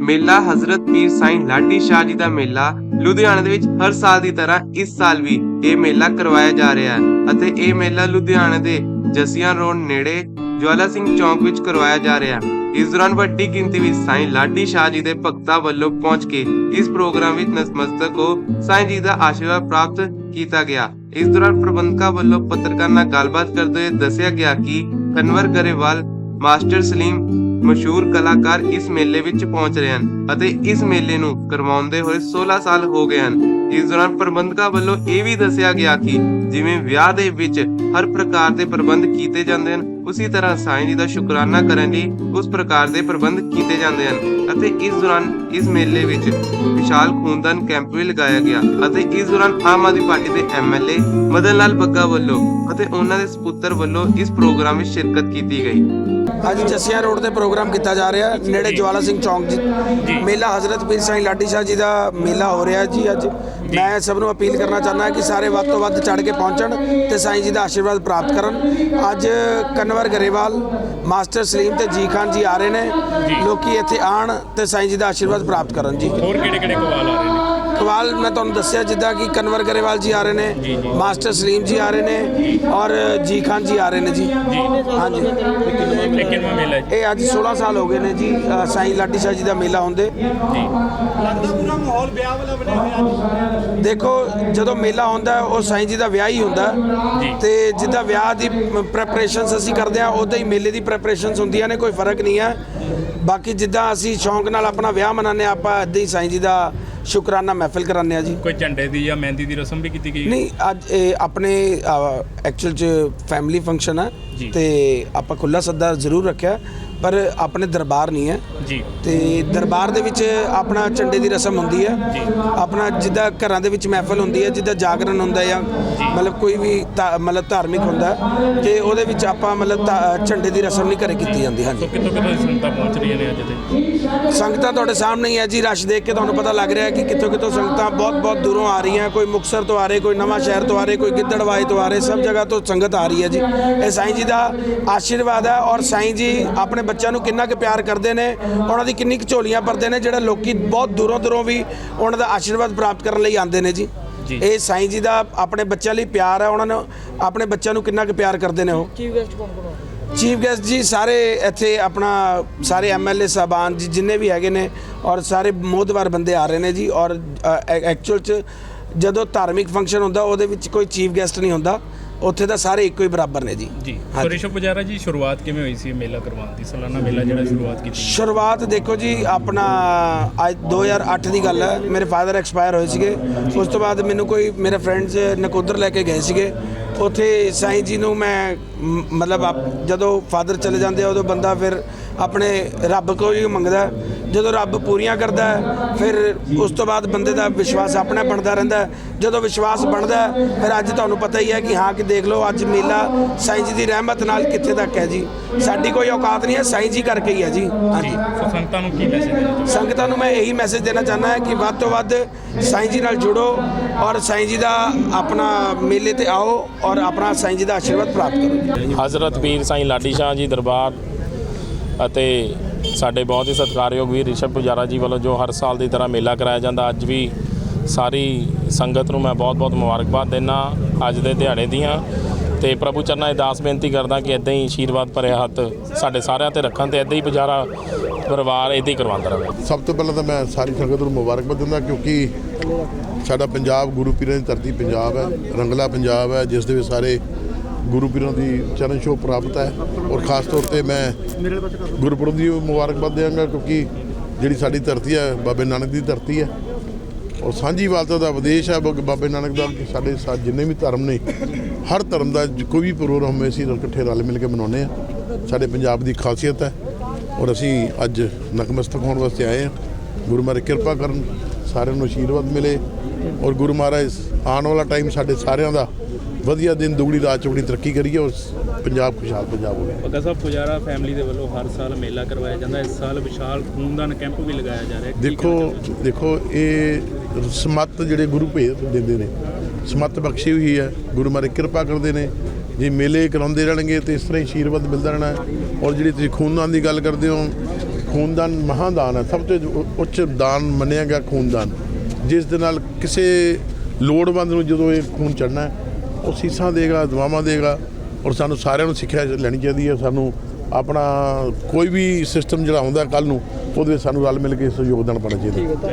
ਮੇਲਾ ਹਜ਼ਰਤ ਪੀਰ ਸਾਈਂ ਲਾਡੀ ਸ਼ਾਹ ਜੀ ਦਾ ਮੇਲਾ ਲੁਧਿਆਣਾ ਦੇ ਵਿੱਚ ਹਰ ਸਾਲ ਦੀ ਤਰ੍ਹਾਂ ਇਸ ਸਾਲ ਵੀ ਇਹ ਮੇਲਾ ਕਰਵਾਇਆ ਜਾ ਰਿਹਾ ਹੈ ਅਤੇ ਇਹ ਮੇਲਾ ਲੁਧਿਆਣਾ ਦੇ ਜਸੀਆਂ ਰੋਡ ਨੇੜੇ ਜਵਾਲਾ ਸਿੰਘ ਚੌਂਕ ਵਿੱਚ ਕਰਵਾਇਆ ਜਾ ਰਿਹਾ ਹੈ। ਇਸ ਦੌਰਾਨ ਵੱਡੀ ਗਿਣਤੀ ਵਿੱਚ ਸਾਈਂ ਲਾਡੀ ਸ਼ਾਹ ਜੀ ਦੇ ਭਗਤਾਂ ਵੱਲੋਂ ਪਹੁੰਚ ਕੇ ਇਸ ਪ੍ਰੋਗਰਾਮ ਵਿੱਚ ਨਤਮਸਤਕ ਹੋ ਸਾਈਂ ਜੀ ਦਾ ਆਸ਼ੀਰਵਾਦ ਪ੍ਰਾਪਤ ਕੀਤਾ ਗਿਆ। ਇਸ ਦੌਰਾਨ ਪ੍ਰਬੰਧਕਾਂ ਵੱਲੋਂ ਪੱਤਰਕਾਰ ਨਾਲ ਗੱਲਬਾਤ ਕਰਦੇ ਹੋਏ ਦੱਸਿਆ ਗਿਆ ਕਿ ਕਨਵਰ ਗਰੇਵਾਲ, ਮਾਸਟਰ ਸਲੀਮ ਮਸ਼ਹੂਰ ਕਲਾਕਾਰ ਇਸ ਮੇਲੇ ਵਿੱਚ ਪਹੁੰਚ ਰਹੇ ਹਨ ਅਤੇ ਇਸ ਮੇਲੇ ਨੂੰ ਕਰਵਾਉਂਦੇ ਹੋਏ 16 ਸਾਲ ਹੋ ਗਏ ਹਨ। ਇਸ ਦੌਰਾਨ ਪ੍ਰਬੰਧਕਾਂ ਵੱਲੋਂ ਇਹ ਵੀ ਦੱਸਿਆ ਗਿਆ ਕਿ ਜਿਵੇਂ ਵਿਆਹ ਦੇ ਵਿੱਚ ਹਰ ਪ੍ਰਕਾਰ ਦੇ ਪ੍ਰਬੰਧ ਕੀਤੇ ਜਾਂਦੇ ਹਨ, ਉਸੇ ਤਰ੍ਹਾਂ ਸਾਈਂ ਜੀ ਦਾ ਸ਼ੁਕਰਾਨਾ ਕਰਨ ਲਈ ਉਸ ਪ੍ਰਕਾਰ ਦੇ ਪ੍ਰਬੰਧ ਕੀਤੇ ਜਾਂਦੇ ਹਨ ਅਤੇ ਇਸ ਦੌਰਾਨ ਇਸ ਮੇਲੇ ਵਿੱਚ ਵਿਸ਼ਾਲ ਖੂਨਦਾਨ ਕੈਂਪ ਵੀ ਲਗਾਇਆ ਗਿਆ ਅਤੇ ਇਸ ਦੌਰਾਨ ਆਮ ਆਦਮੀ ਪਾਰਟੀ ਦੇ ਐਮਐਲਏ ਮਦਨ ਲਾਲ ਬੱਗਾ ਵੱਲੋਂ ਅਤੇ ਉਹਨਾਂ ਦੇ ਸੁਪੁੱਤਰ ਵੱਲੋਂ ਇਸ ਪ੍ਰੋਗਰਾਮ ਵਿੱਚ ਸ਼ਿਰਕਤ ਕੀਤੀ ਗਈ। ਅੱਜ ਜਸੀਆ ਰੋਡ ਤੇ ਪ੍ਰੋਗਰਾਮ ਕੀਤਾ ਜਾ ਰਿਹਾ ਨੇੜੇ ਜਵਾਲਾ ਸਿੰਘ ਚੌਂਕ ਜੀ। ਮੇਲਾ ਹਜ਼ਰਤ ਪੀਰ ਸਾਈਂ ਲਾਡੀ ਸ਼ਾਹ ਜੀ ਦਾ ਮੇਲਾ ਹੋ ਰਿਹਾ ਜੀ ਅੱਜ। ਮੈਂ ਸਭ ਨੂੰ ਅਪੀਲ ਕਰਨਾ ਚਾਹੁੰਦਾ ਕਿ ਸਾਰੇ ਵੱਧ ਤੋਂ ਵੱਧ ਚੜ ਕੇ ਪਹੁੰਚਣ ਤੇ ਸਾਈਂ ਜੀ ਦਾ ਆਸ਼ੀਰਵਾਦ ਪ੍ਰਾਪਤ ਕਰਨ। ਅੱਜ ਕਨਵਰ ਗਰੇਵਾਲ ਮਾਸਟਰ ਸਲੀਮ ਤੇ ਜੀ ਖਾਨ ਜੀ ਆ ਰਹੇ ਨੇ। ਲੋਕੀ ਇੱਥੇ ਆਣ ਤੇ ਸਾਈਂ ਜੀ ਦਾ ਆਸ਼ੀਰਵਾਦ ਪ੍ਰਾਪਤ ਕਰਨ ਜੀ। ਹੋਰ ਕਿਹੜੇ ਕਿਹੜੇ ਕਵਾਲ ਆ ਰਹੇ ਨੇ? ਕਵਾਲ ਮੈਂ ਤੁਹਾਨੂੰ ਦੱਸਿਆ ਜਿੱਦਾਂ ਕਿ ਕਨਵਰ ਗਰੇਵਾਲ ਜੀ ਆ ਰਹੇ ਨੇ ਮਾਸਟਰ ਸਲੀਮ ਜੀ ਆ ਰਹੇ ਨੇ ਔਰ ਜੀ ਖਾਨ ਜੀ ਆ ਰਹੇ ਨੇ ਜੀ। ਹਾਂਜੀ। ਇਹ ਕਿੰਨਵਾਂ ਮੇਲਾ ਹੈ ਜੀ। ਇਹ ਅੱਜ 16 ਸਾਲ ਹੋ ਗਏ ਨੇ ਜੀ ਸਾਈਂ ਲਾਡੀ ਸ਼ਾਹ ਜੀ ਦਾ ਮੇਲਾ ਹੁੰਦੇ। ਜੀ। ਦੇਖੋ ਜਦੋਂ ਮੇਲਾ ਹੁੰਦਾ ਉਹ ਸਾਈਂ ਜੀ ਦਾ ਵਿਆਹ ਹੀ ਹੁੰਦਾ। ਤੇ ਜਿੱਦਾਂ ਵਿਆਹ ਦੀ ਪ੍ਰੈਪਰੇਸ਼ਨਸ ਅਸੀਂ ਕਰਦੇ ਹਾਂ ਉਦਾਂ ਹੀ ਮੇਲੇ ਦੀ ਪ੍ਰੈਪਰੇਸ਼ਨਸ ਹੁੰਦੀਆਂ ਨੇ ਕੋਈ ਫ਼ਰਕ ਨਹੀਂ ਹੈ। ਬਾਕੀ ਜਿੱਦਾਂ ਅਸੀਂ ਸ਼ੌਂਕ ਨਾਲ ਆਪਣਾ ਵਿਆਹ ਮਨਾਉਂਦੇ ਹਾਂ ਆਪਾਂ ਇਦਾਂ ਹੀ ਸਾਈਂ ਜੀ ਦਾ ਸ਼ੁਕਰਾਨਾ ਮਹਿਫਿਲ ਕਰਾਉਂਦੇ ਹਾਂ ਜੀ। ਕੋਈ ਝੰਡੇ ਦੀ ਜਾਂ ਮਹਿੰਦੀ ਦੀ ਰਸਮ ਵੀ ਕੀਤੀ ਗਈ? ਨਹੀਂ ਅੱਜ ਇਹ ਆਪਣੇ ਐਕਚੁਅਲ ਚ ਫੈਮਿਲੀ ਫੰਕਸ਼ਨ ਜੀ। ਤੇ ਆਪਾਂ ਖੁੱਲਾ ਸੱਦਾ ਜ਼ਰੂਰ ਰੱਖਿਆ। ਪਰ ਆਪਣੇ ਦਰਬਾਰ ਨਹੀਂ ਹੈ। ਜੀ। ਤੇ ਦਰਬਾਰ ਦੇ ਵਿੱਚ ਆਪਣਾ ਝੰਡੇ ਦੀ ਰਸਮ ਹੁੰਦੀ ਹੈ। ਜੀ। ਆਪਣਾ ਜਿੱਦਾਂ ਘਰਾਂ ਦੇ ਵਿੱਚ ਮਹਿਫਲ ਹੁੰਦੀ ਹੈ ਜਿੱਦਾਂ ਜਾਗਰਣ ਹੁੰਦਾ ਹੈ ਜਾਂ। ਮਤਲਬ ਕੋਈ ਵੀ ਮਤਲਬ ਧਾਰਮਿਕ ਹੁੰਦਾ ਤੇ ਉਹਦੇ ਵਿੱਚ ਆਪਾਂ ਮਤਲਬ ਝੰਡੇ ਦੀ ਰਸਮ ਨਹੀਂ ਘਰੇ ਕੀਤੀ ਜਾਂਦੀ ਹਾਂਜੀ। ਕਿੱਥੋਂ ਦੀ ਸੰਗਤਾਂ ਪਹੁੰਚ ਰਹੀਆਂ ਨੇ ਅੱਜ ਤੇ ਸੰਗਤਾਂ ਤੁਹਾਡੇ ਸਾਹਮਣੇ ਹੀ ਹੈ ਜੀ ਰਸ਼ ਦੇਖ ਕੇ ਤੁਹਾਨੂੰ ਪਤਾ ਲੱਗ ਰਿਹਾ ਹੈ ਕਿ ਕਿੱਥੋਂ ਕਿੱਥੋਂ ਸੰਗਤਾਂ ਬਹੁਤ ਬਹੁਤ ਦੂਰੋਂ ਆ ਰਹੀਆਂ। ਕੋਈ ਮੁਕਸਰ ਤੋਂ ਆ ਰਹੇ ਕੋਈ ਨਵਾਂ ਸ਼ਹਿਰ ਤੋਂ ਆ ਰਹੇ ਕੋਈ ਗਿੱਦੜਵਾਏ ਤੋਂ ਆ ਰਹੇ। ਸਭ ਜਗ੍ਹਾ ਤੋਂ ਸੰਗਤ ਆ ਰਹੀ ਹੈ ਜੀ। ਇਹ ਸਾਈਂ ਜੀ ਦਾ ਆਸ਼ੀਰਵਾਦ ਹੈ ਔਰ ਸਾਈਂ ਜੀ ਆਪਣੇ ਬੱਚਿਆਂ ਨੂੰ ਕਿੰਨਾ ਕੁ ਪਿਆਰ ਕਰਦੇ ਨੇ ਉਹਨਾਂ ਦੀ ਕਿੰਨੀ ਕੁ ਝੋਲੀਆਂ ਭਰਦੇ ਨੇ ਜਿਹੜੇ ਲੋਕੀ ਬਹੁਤ ਦੂਰੋਂ ਦੂਰੋਂ ਵੀ ਉਹਨਾਂ ਦਾ ਆਸ਼ੀਰਵਾਦ ਪ੍ਰਾਪਤ ਕਰਨ ਲਈ ਆਉਂਦੇ ਨੇ ਜੀ। ਇਹ ਸਾਈਂ ਜੀ ਦਾ ਆਪਣੇ ਬੱਚਿਆਂ ਲਈ ਪਿਆਰ ਹੈ ਉਹਨਾਂ ਨੂੰ ਆਪਣੇ ਬੱਚਿਆਂ ਨੂੰ ਕਿੰਨਾ ਕੁ ਪਿਆਰ ਕਰਦੇ ਨੇ ਉਹ। ਚੀਫ ਗੈਸਟ ਜੀ ਸਾਰੇ ਇੱਥੇ ਆਪਣਾ ਸਾਰੇ ਐਮਐਲਏ ਸਾਹਿਬਾਨ ਜੀ ਜਿੰਨੇ ਵੀ ਹੈਗੇ ਨੇ ਔਰ ਸਾਰੇ ਮੋਦਵਾਰ ਬੰਦੇ ਆ ਰਹੇ ਨੇ ਜੀ ਔਰ ਐਕਚੁਅਲ ਚ ਜਦੋਂ ਧਾਰਮਿਕ ਫੰਕਸ਼ਨ ਹੁੰਦਾ ਉਹਦੇ ਵਿੱਚ ਕੋਈ ਚੀਫ ਗੈਸਟ ਨਹੀਂ ਹੁੰਦਾ। ਉੱਥੇ ਤਾਂ ਸਾਰੇ ਇੱਕੋ ਹੀ ਬਰਾਬਰ ਨੇ ਜੀ। ਜੀ। ਹਾਂਜੀ। ਪੁਜਾਰਾ ਜੀ ਸ਼ੁਰੂਆਤ ਕਿਵੇਂ ਹੋਈ ਸੀ ਮੇਲਾ ਕਰਵਾਉਣ ਦੀ? ਸਾਲਾਨਾ ਮੇਲਾ ਜਿਹੜਾ ਸ਼ੁਰੂਆਤ ਕੀਤੀ ਸ਼ੁਰੂਆਤ ਦੇਖੋ ਜੀ ਆਪਣਾ ਅੱਜ 2008 ਦੀ ਗੱਲ ਹੈ। ਮੇਰੇ ਫਾਦਰ ਐਕਸਪਾਇਰ ਹੋਏ ਸੀਗੇ। ਉਸ ਤੋਂ ਬਾਅਦ ਮੈਨੂੰ ਕੋਈ ਮੇਰੇ ਫਰੈਂਡਸ ਨਕੋਦਰ ਲੈ ਕੇ ਗਏ ਸੀਗੇ। ਉੱਥੇ ਸਾਈਂ ਜੀ ਨੂੰ ਮੈਂ ਮ- ਮਤਲਬ ਆਪ- ਜਦੋਂ ਫਾਦਰ ਚਲੇ ਜਾਂਦੇ ਆ ਉਦੋਂ ਬੰਦਾ ਫਿਰ ਆਪਣੇ ਰੱਬ ਕੋਲ ਹੀ ਮੰਗਦਾ ਹੈ। ਜਦੋਂ ਰੱਬ ਪੂਰੀਆਂ ਕਰਦਾ ਹੈ, ਫਿਰ ਉਸ ਤੋਂ ਬਾਅਦ ਬੰਦੇ ਦਾ ਵਿਸ਼ਵਾਸ ਆਪਣਾ ਬਣਦਾ ਰਹਿੰਦਾ ਹੈ। ਜਦੋਂ ਵਿਸ਼ਵਾਸ ਬਣਦਾ ਹੈ, ਫਿਰ ਅੱਜ ਤੁਹਾਨੂੰ ਪਤਾ ਹੀ ਹੈ ਕਿ ਹਾਂ ਕਿ ਦੇਖ ਲਓ ਅੱਜ ਮੇਲਾ ਸਾਈਂ ਜੀ ਦੀ ਰਹਿਮਤ ਨਾਲ ਕਿੱਥੇ ਤੱਕ ਹੈ ਜੀ ਸਾਡੀ ਕੋਈ ਔਕਾਤ ਨਹੀਂ ਹੈ ਸਾਈਂ ਜੀ ਕਰਕੇ ਹੀ ਹੈ ਜੀ ਹਾਂਜੀ ਸੋ ਸੰਗਤਾਂ ਨੂੰ ਕੀ ਮੈਸੇਜ ਦੇਣਾ ਚਾਹੁੰਦੇ ਸੰਗਤਾਂ ਨੂੰ ਮੈਂ ਇਹੀ ਮੈਸੇਜ ਦੇਣਾ ਚਾਹੁੰਦਾ ਹਾਂ ਕਿ ਵੱਧ ਤੋਂ ਵੱਧ ਸਾਈਂ ਜੀ ਨਾਲ ਜੁੜੋ ਔਰ ਸਾਈਂ ਜੀ ਦਾ ਆਪਣਾ ਮੇਲੇ ਤੇ ਆਓ ਔਰ ਆਪਣਾ ਸਾਈਂ ਜੀ ਦਾ ਆਸ਼ੀਰਵਾਦ ਪ੍ਰਾਪਤ ਕਰੋ। ਹਜ਼ਰਤ ਪੀਰ ਸਾਈਂ ਲਾਡੀ ਸ਼ਾਹ ਜੀ ਦਰਬਾਰ ਅਤੇ ਸਾਡੇ ਬਹੁਤ ਹੀ ਸਤਿਕਾਰਯੋਗ ਵੀਰ ਰਿਸ਼ਭ ਪੁਜਾਰਾ ਜੀ ਵੱਲੋਂ ਜੋ ਹਰ ਸਾਲ ਦੀ ਤਰ੍ਹਾਂ ਮੇਲਾ ਕਰਾਇਆ ਜਾਂਦਾ, ਅੱਜ ਵੀ ਸਾਰੀ ਸੰਗਤ ਨੂੰ ਮੈਂ ਬਹੁਤ-ਬਹੁਤ ਮੁਬਾਰਕਬਾਦ ਦਿੰਦਾ ਅੱਜ ਦੇ ਦਿਹਾੜੇ ਦੀਆਂ। ਤੇ ਪ੍ਰਭੂ ਚਰਨਾਂ 'ਚ ਦਾਸ ਬੇਨਤੀ ਕਰਦਾ ਕਿ ਇਦਾਂ ਹੀ ਆਸ਼ੀਰਵਾਦ ਭਰਿਆ ਹੱਥ ਸਾਡੇ ਸਾਰਿਆਂ ਤੇ ਰੱਖਣ ਤੇ ਇਦਾਂ ਹੀ ਪੁਜਾਰਾ ਪਰਿਵਾਰ ਇਦਾਂ ਹੀ ਕਰਵਾਉਂਦਾ ਰਹੇ। ਸਭ ਤੋਂ ਪਹਿਲਾਂ ਤਾਂ ਮੈਂ ਸਾਰੀ ਸੰਗਤ ਨੂੰ ਮੁਬਾਰਕਬਾਦ ਦਿੰਦਾ ਕਿਉਂਕਿ ਸਾਡਾ ਪੰਜਾਬ ਗੁਰੂ ਪੀਰਾਂ ਦੀ ਧਰਤੀ ਪੰਜਾਬ ਹੈ, ਰੰਗਲਾ ਪੰਜਾਬ ਹੈ, ਜਿਸ ਦੇ ਵਿੱਚ ਸਾਰੇ ਗੁਰੂ ਪੀਰਾਂ ਦੀ ਚਰਨ ਛੋਹ ਪ੍ਰਾਪਤ ਹੈ ਔਰ ਖਾਸ ਤੌਰ ਤੇ ਮੈਂ ਗੁਰਪੁਰਬ ਦੀ ਮੁਬਾਰਕਬਾਦ ਦੇਵਾਂਗਾ ਕਿਉਂਕਿ ਜਿਹੜੀ ਸਾਡੀ ਧਰਤੀ ਹੈ, ਬਾਬੇ ਨਾਨਕ ਦੀ ਧਰਤੀ ਹੈ ਔਰ ਸਾਂਝੀਵਾਲਤਾ ਦਾ ਉਪਦੇਸ਼ ਹੈ, ਬਾਬੇ ਨਾਨਕ ਦਾ ਸਾਡੇ ਸਾ ਜਿੰਨੇ ਵੀ ਧਰਮ ਨੇ, ਹਰ ਧਰਮ ਦਾ ਕੋਈ ਵੀ ਪ੍ਰੋਗਰਾਮ ਅਸੀਂ ਇਕੱਠੇ ਰਲ ਮਿਲ ਕੇ ਮਨਾਉਂਦੇ ਆ ਸਾਡੇ ਪੰਜਾਬ ਦੀ ਖਾਸੀਅਤ ਹੈ ਔਰ ਅਸੀਂ ਅੱਜ ਨਤਮਸਤਕ ਹੋਣ ਵਾਸਤੇ ਆਏ ਹਾਂ। ਗੁਰੂ ਮਹਾਰਾਜ ਕਿਰਪਾ ਕਰਨ, ਸਾਰਿਆਂ ਨੂੰ ਆਸ਼ੀਰਵਾਦ ਮਿਲੇ ਔਰ ਗੁਰੂ ਮਹਾਰਾਜ ਆਉਣ ਵਾਲਾ ਟਾਈਮ ਸਾਡੇ ਸਾਰਿਆਂ ਦਾ ਵਧੀਆ ਦਿਨ ਦੁਗਣੀ ਰਾਤ ਚੌਗਣੀ ਤਰੱਕੀ ਕਰੀਏ, ਔਰ ਪੰਜਾਬ ਖੁਸ਼ਹਾਲ ਪੰਜਾਬ ਹੋਵੇ ਬੱਗਾ ਸਾਹਿਬ ਪੁਜਾਰਾ ਫੈਮਿਲੀ ਦੇ ਵੱਲੋਂ ਹਰ ਸਾਲ ਮੇਲਾ ਕਰਵਾਇਆ ਜਾਂਦਾ ਇਸ ਸਾਲ ਵਿਸ਼ਾਲ ਖੂਨਦਾਨ ਕੈਂਪ ਵੀ ਲਗਾਇਆ ਜਾ ਰਿਹਾ ਦੇਖੋ ਦੇਖੋ ਇਹ ਸਮੱਤ ਜਿਹੜੇ ਗੁਰੂ ਭੇਦ ਦਿੰਦੇ ਨੇ ਸਮੱਤ ਬਖਸ਼ੀ ਹੋਈ ਹੈ ਗੁਰੂ ਮਹਾਰਾਜ ਕਿਰਪਾ ਕਰਦੇ ਨੇ। ਜੇ ਮੇਲੇ ਕਰਾਉਂਦੇ ਰਹਿਣਗੇ ਤੇ ਇਸ ਤਰ੍ਹਾਂ ਹੀ ਆਸ਼ੀਰਵਾਦ ਮਿਲਦਾ ਰਹਿਣਾ। ਔਰ ਜਿਹੜੀ ਤੁਸੀਂ ਖੂਨਦਾਨ ਦੀ ਗੱਲ ਕਰਦੇ ਹੋ ਖੂਨਦਾਨ ਮਹਾਦਾਨ ਹੈ। ਸਭ ਤੋਂ ਉੱਚ ਦਾਨ ਮੰਨਿਆ ਗਿਆ ਖੂਨਦਾਨ। ਜਿਸ ਦੇ ਨਾਲ ਕਿਸੇ ਲੋੜਵੰਦ ਨੂੰ ਜਦੋਂ ਇਹ ਖੂਨ ਚੜਨਾ ਉਹ ਸੀਸਾਂ ਦੇਗਾ ਦੁਆਵਾਂ ਦੇਗਾ ਔਰ ਸਾਨੂੰ ਸਾਰਿਆਂ ਨੂੰ ਸਿੱਖਿਆ ਲੈਣੀ ਚਾਹੀਦੀ ਹੈ, ਸਾਨੂੰ ਆਪਣਾ ਕੋਈ ਵੀ ਸਿਸਟਮ ਜਿਹੜਾ ਆਉਂਦਾ ਕੱਲ ਨੂੰ, ਉਹਦੇ ਵਿੱਚ ਸਾਨੂੰ ਰਲ ਮਿਲ ਕੇ ਇਸ 'ਚ ਯੋਗਦਾਨ ਪਾਉਣਾ ਚਾਹੀਦਾ।